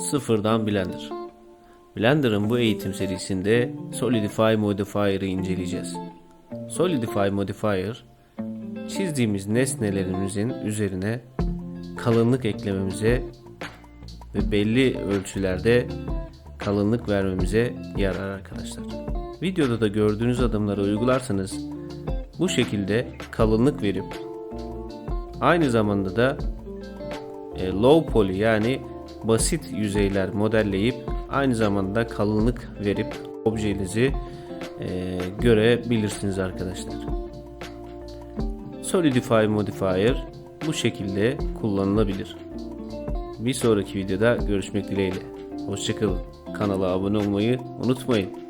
Sıfırdan Blender. Blender'ın bu eğitim serisinde Solidify Modifier'ı inceleyeceğiz. Solidify Modifier, çizdiğimiz nesnelerimizin üzerine kalınlık eklememize ve belli ölçülerde kalınlık vermemize yarar arkadaşlar. Videoda da gördüğünüz adımları uygularsanız bu şekilde kalınlık verip aynı zamanda da e, low poly yani basit yüzeyler modelleyip aynı zamanda kalınlık verip objenizi e, görebilirsiniz arkadaşlar. Solidify Modifier bu şekilde kullanılabilir. Bir sonraki videoda görüşmek dileğiyle. Hoşçakalın. Kanala abone olmayı unutmayın.